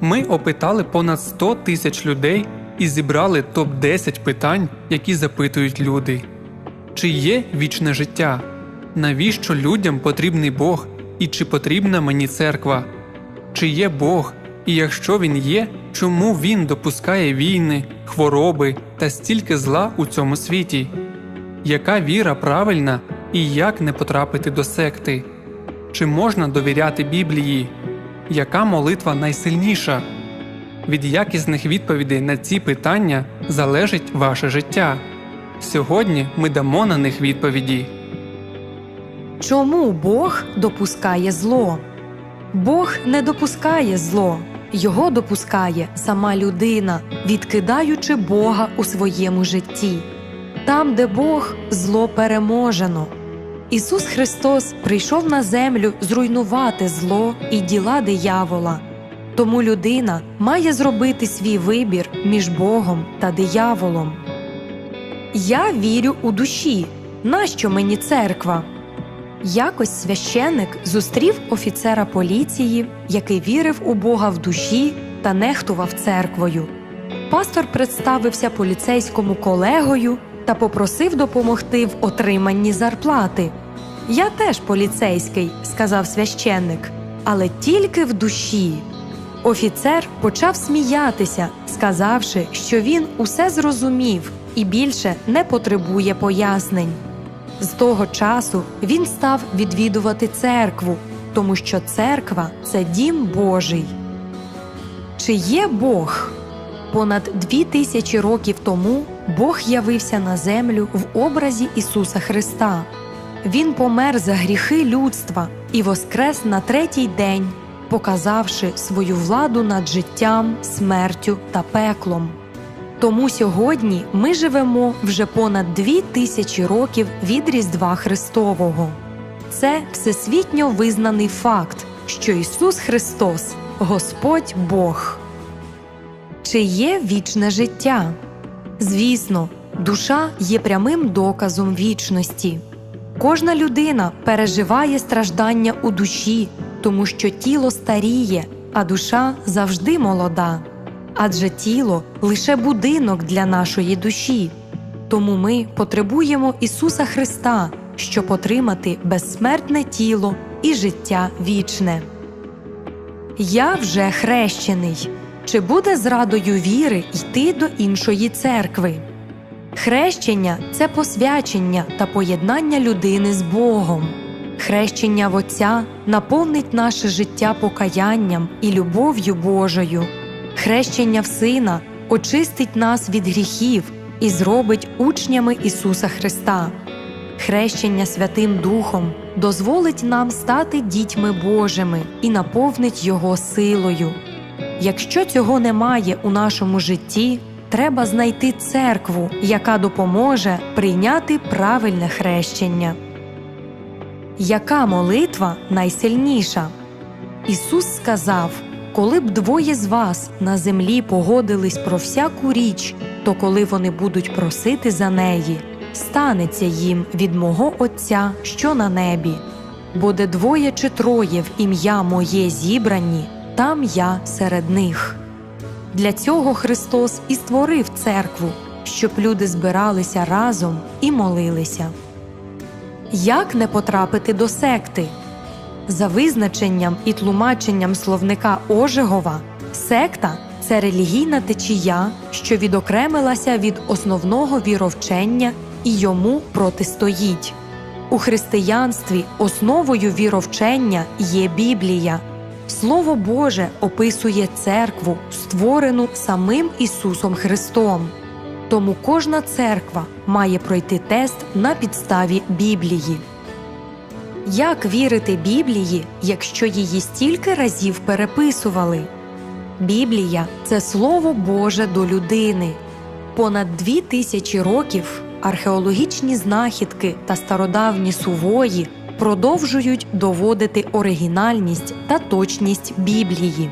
Ми опитали понад 100 тисяч людей і зібрали топ 10 питань, які запитують люди. Чи є вічне життя? Навіщо людям потрібний Бог і чи потрібна мені церква? Чи є Бог, і якщо він є, чому він допускає війни, хвороби та стільки зла у цьому світі? Яка віра правильна і як не потрапити до секти? Чи можна довіряти Біблії? Яка молитва найсильніша? Від якісних відповідей на ці питання залежить ваше життя. Сьогодні ми дамо на них відповіді. Чому Бог допускає зло? Бог не допускає зло, його допускає сама людина, відкидаючи Бога у своєму житті. Там, де Бог, зло переможено. Ісус Христос прийшов на землю зруйнувати зло і діла диявола. Тому людина має зробити свій вибір між Богом та дияволом. Я вірю у душі. Нащо мені церква? Якось священник зустрів офіцера поліції, який вірив у Бога в душі та нехтував церквою. Пастор представився поліцейському колегою та попросив допомогти в отриманні зарплати. Я теж поліцейський, сказав священник, але тільки в душі. Офіцер почав сміятися, сказавши, що він усе зрозумів і більше не потребує пояснень. З того часу він став відвідувати церкву, тому що церква це дім Божий. Чи є Бог? Понад дві тисячі років тому Бог явився на землю в образі Ісуса Христа. Він помер за гріхи людства і воскрес на третій день, показавши свою владу над життям, смертю та пеклом. Тому сьогодні ми живемо вже понад дві тисячі років від Різдва Христового. Це всесвітньо визнаний факт, що Ісус Христос Господь Бог. Чи є вічне життя? Звісно, душа є прямим доказом вічності. Кожна людина переживає страждання у душі, тому що тіло старіє, а душа завжди молода. Адже тіло лише будинок для нашої душі. Тому ми потребуємо Ісуса Христа, щоб отримати безсмертне тіло і життя вічне. Я вже хрещений. Чи буде зрадою віри йти до іншої церкви? Хрещення це посвячення та поєднання людини з Богом. Хрещення в Отця наповнить наше життя покаянням і любов'ю Божою. Хрещення в Сина очистить нас від гріхів і зробить учнями Ісуса Христа. Хрещення Святим Духом дозволить нам стати дітьми Божими і наповнить Його силою. Якщо цього немає у нашому житті, треба знайти церкву, яка допоможе прийняти правильне хрещення. Яка молитва найсильніша? Ісус сказав: Коли б двоє з вас на землі погодились про всяку річ, то коли вони будуть просити за неї, станеться їм від мого Отця, що на небі. Бо де двоє чи троє в ім'я моє зібрані, там я серед них. Для цього Христос і створив церкву, щоб люди збиралися разом і молилися. Як не потрапити до секти? За визначенням і тлумаченням словника Ожегова, секта це релігійна течія, що відокремилася від основного віровчення і йому протистоїть. У християнстві основою віровчення є Біблія. Слово Боже описує церкву, створену самим Ісусом Христом. Тому кожна церква має пройти тест на підставі Біблії. Як вірити Біблії, якщо її стільки разів переписували? Біблія це Слово Боже до людини. Понад дві тисячі років археологічні знахідки та стародавні сувої продовжують доводити оригінальність та точність Біблії.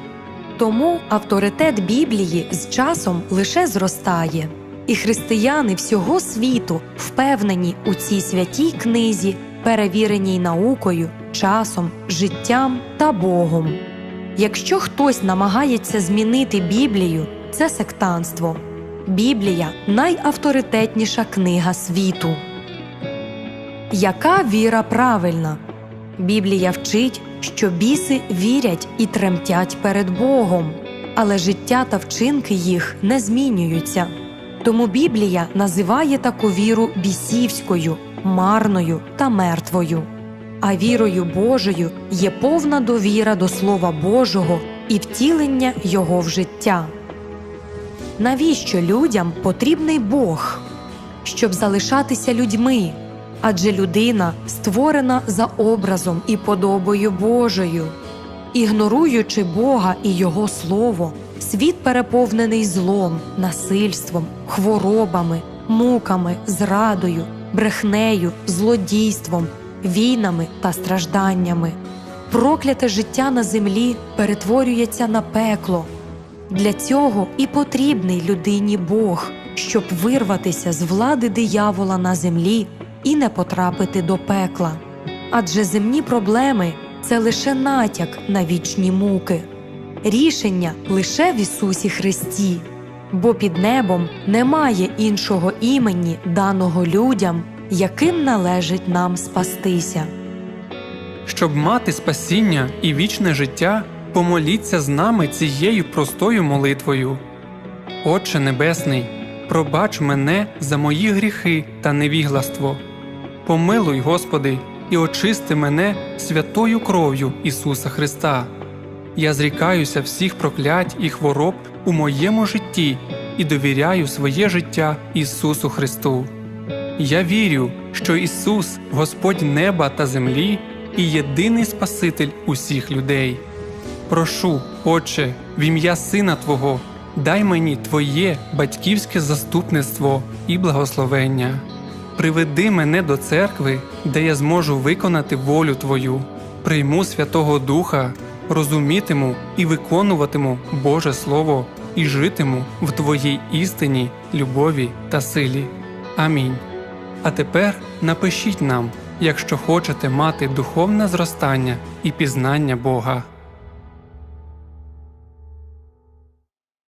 Тому авторитет Біблії з часом лише зростає, і християни всього світу впевнені у цій святій книзі, перевіреній наукою, часом, життям та Богом. Якщо хтось намагається змінити Біблію, це сектанство. Біблія найавторитетніша книга світу. Яка віра правильна? Біблія вчить, що біси вірять і тремтять перед Богом, але життя та вчинки їх не змінюються. Тому Біблія називає таку віру бісівською, марною та мертвою. А вірою Божою є повна довіра до Слова Божого і втілення Його в життя. Навіщо людям потрібний Бог? Щоб залишатися людьми, адже людина створена за образом і подобою Божою. Ігноруючи Бога і Його Слово, світ переповнений злом, насильством, хворобами, муками, зрадою, брехнею, злодійством, війнами та стражданнями. Прокляте життя на землі перетворюється на пекло. Для цього і потрібний людині Бог, щоб вирватися з влади диявола на землі і не потрапити до пекла. Адже земні проблеми це лише натяк на вічні муки, рішення лише в Ісусі Христі, бо під небом немає іншого імені, даного людям, яким належить нам спастися. Щоб мати спасіння і вічне життя, помоліться з нами цією простою молитвою. Отче Небесний, пробач мене за мої гріхи та невігластво. Помилуй, Господи, і очисти мене святою кров'ю Ісуса Христа. Я зрікаюся всіх проклять і хвороб у моєму житті і довіряю своє життя Ісусу Христу. Я вірю, що Ісус, Господь неба та землі, і єдиний Спаситель усіх людей. Прошу, Отче, в ім'я Сина Твого, дай мені Твоє батьківське заступництво і благословення. Приведи мене до церкви, де я зможу виконати волю Твою, прийму Святого Духа, розумітиму і виконуватиму Боже Слово і житиму в Твоїй істині, любові та силі. Амінь. А тепер напишіть нам, якщо хочете мати духовне зростання і пізнання Бога.